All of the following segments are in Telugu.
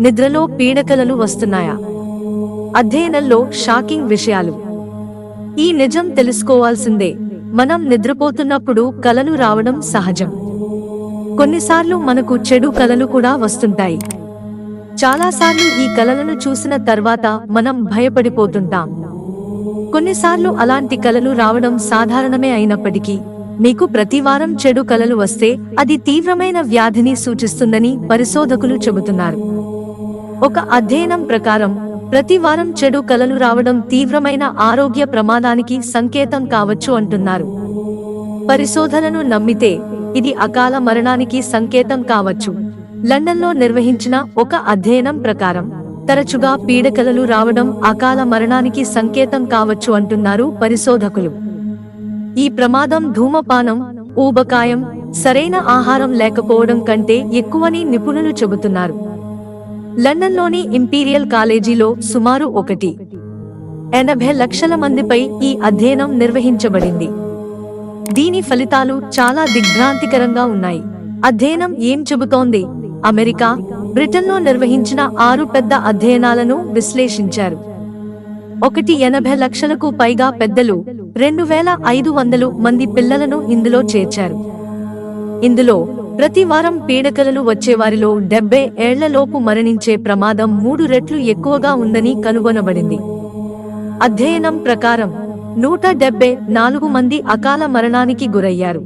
నిద్రలో పీడకలలు వస్తున్నాయా? అధ్యయనంలో షాకింగ్ విషయాలు. ఈ నిజం తెలుసుకోవాల్సిందే. మనం నిద్రపోతున్నప్పుడు కలలు రావడం సహజం. కొన్నిసార్లు మనకు చెడు కలలు కూడా వస్తుంటాయి. చాలాసార్లు ఈ కలలను చూసిన తర్వాత మనం భయపడిపోతుంటాం. కొన్నిసార్లు అలాంటి కలలు రావడం సాధారణమే అయినప్పటికీ మీకు ప్రతివారం చెడు కలలు వస్తే అది తీవ్రమైన వ్యాధిని సూచిస్తుందని పరిశోధకులు చెబుతున్నారు. ఒక అధ్యయనం ప్రకారం ప్రతి వారం చెడు కలలు రావడం తీవ్రమైన ఆరోగ్య ప్రమాదానికి సంకేతం కావచ్చు అంటున్నారు. పరిశోధనను నమ్మితే ఇది అకాల మరణానికి సంకేతం కావచ్చు. లండన్లో నిర్వహించిన ఒక అధ్యయనం ప్రకారం తరచుగా పీడకలలు రావడం అకాల మరణానికి సంకేతం కావచ్చు అంటున్నారు పరిశోధకులు. ఈ ప్రమాదం ధూమపానం ఊబకాయం సరైన ఆహారం లేకపోవడం కంటే ఎక్కువని నిపుణులు చెబుతున్నారు. లండన్లోని ఇంపీరియల్ కాలేజీలో సుమారు ఒకటి. ఎనభై లక్షల మందిపై ఈ అధ్యయనం నిర్వహించబడింది. దీని ఫలితాలు చాలా దిగ్భ్రాంతికరంగా ఉన్నాయి. అధ్యయనం ఏం చెబుతోంది? అమెరికా బ్రిటన్లో నిర్వహించిన ఆరు పెద్ద అధ్యయనాలను విశ్లేషించారు. ఒకటి ఎనభై లక్షలకు పైగా పెద్దలు రెండు వేల ఐదు వందలు మంది పిల్లలను ఇందులో చేర్చారు. ఇందులో ప్రతి వారం పీడకలలు వచ్చేవారిలో డెబ్బై ఏళ్ళలోపు మరణించే ప్రమాదం మూడు రెట్లు ఎక్కువగా ఉందని కనుగొనబడింది. అధ్యయనం ప్రకారం నూట డెబ్బై నాలుగు మంది అకాల మరణానికి గురయ్యారు.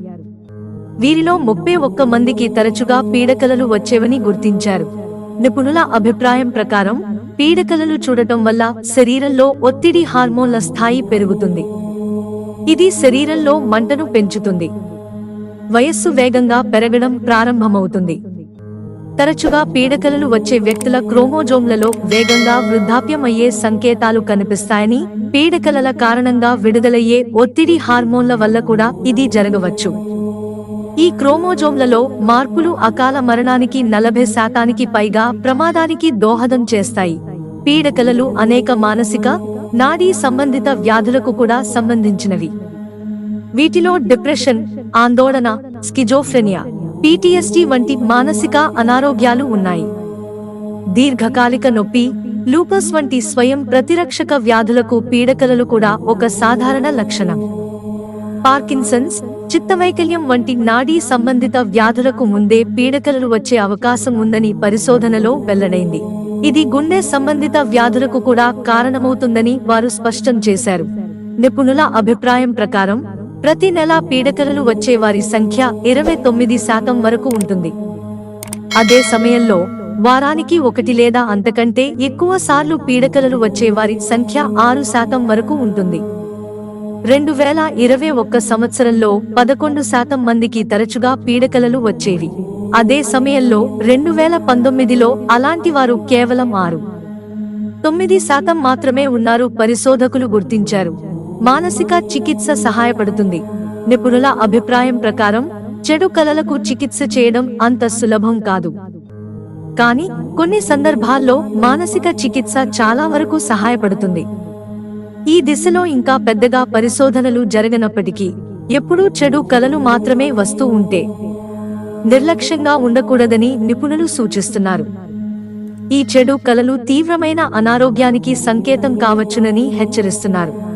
వీరిలో ముప్పై ఒక్క మందికి తరచుగా పీడకలలు వచ్చేవని గుర్తించారు. నిపుణుల అభిప్రాయం ప్రకారం పీడకలలు చూడటం వల్ల శరీరంలో ఒత్తిడి హార్మోన్ల స్థాయి పెరుగుతుంది. ఇది శరీరంలో మంటను పెంచుతుంది. వయస్సు వేగంగా పెరగడం ప్రారంభమవుతుంది. తరచుగా పీడకలలు వచ్చే వ్యక్తుల క్రోమోజోమ్లలో వేగంగా వృద్ధాప్యమయ్యే సంకేతాలు కనిపిస్తాయని పీడకలల కారణంగా విడుదలయ్యే ఒత్తిడి హార్మోన్ల వల్ల కూడా ఇది జరగవచ్చు. ఈ క్రోమోజోమ్లలో మార్పులు అకాల మరణానికి నలభై శాతానికి పైగా ప్రమాదానికి దోహదం చేస్తాయి. పీడకలలు అనేక మానసిక నాడీ సంబంధిత వ్యాధులకు కూడా సంబంధించినవి. వీటిలో డిప్రెషన్ ఆందోళన స్కిజోఫ్రెనియా పిటిఎస్డి వంటి మానసిక అనారోగ్యాలు ఉన్నాయి. దీర్ఘకాలిక నొప్పి లూపస్ వంటి స్వయం ప్రతిరక్షక వ్యాధులకు పీడకలలు కూడా ఒక సాధారణ లక్షణం. పార్కిన్సన్స్ చిత్తవైకల్యం వంటి నాడీ సంబంధిత వ్యాధులకు ముందే పీడకలలు వచ్చే అవకాశం ఉందని పరిశోధనలో వెల్లడైంది. ఇది గుండె సంబంధిత వ్యాధులకు కూడా కారణమవుతుందని వారు స్పష్టం చేశారు. నిపుణుల అభిప్రాయం ప్రకారం ప్రతి నెల పీడకలలు వచ్చే వారి సంఖ్య ఇరవై తొమ్మిది శాతం వరకు ఉంటుంది. అదే సమయంలో వారానికి ఒకటి లేదా అంతకంటే ఎక్కువ సార్లు పీడకలలు వచ్చే వారి సంఖ్య ఆరు శాతం వరకు ఉంటుంది. రెండు వేల ఇరవై ఒక్క సంవత్సరంలో పదకొండు శాతం మందికి తరచుగా పీడకలలు వచ్చేవి. అదే సమయంలో రెండు వేల పంతొమ్మిదిలో అలాంటి వారు కేవలం ఆరు. తొమ్మిది శాతం మాత్రమే ఉన్నారు పరిశోధకులు గుర్తించారు. మానసిక చికిత్స సహాయపడుతుంది. నిపుణుల అభిప్రాయం ప్రకారం చెడు కలలకు చికిత్స చేయడం అంత సులభం కాదు. కానీ కొన్ని సందర్భాల్లో మానసిక చికిత్స చాలా వరకు సహాయపడుతుంది. ఈ దిశలో ఇంకా పెద్దగా పరిశోధనలు జరగనప్పటికీ ఎప్పుడూ చెడు కలలు మాత్రమే వస్తూ ఉంటే నిర్లక్ష్యంగా ఉండకూడదని నిపుణులు సూచిస్తున్నారు. ఈ చెడు కలలు తీవ్రమైన అనారోగ్యానికి సంకేతం కావచ్చునని హెచ్చరిస్తున్నారు.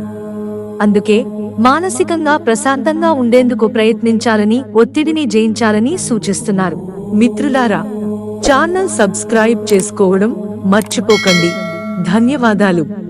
అందుకే మానసికంగా ప్రశాంతంగా ఉండేందుకు ప్రయత్నించాలని ఒత్తిడిని జయించాలని సూచిస్తున్నారు. మిత్రులారా ఛానల్ సబ్స్క్రైబ్ చేసుకోవడం మర్చిపోకండి. ధన్యవాదాలు.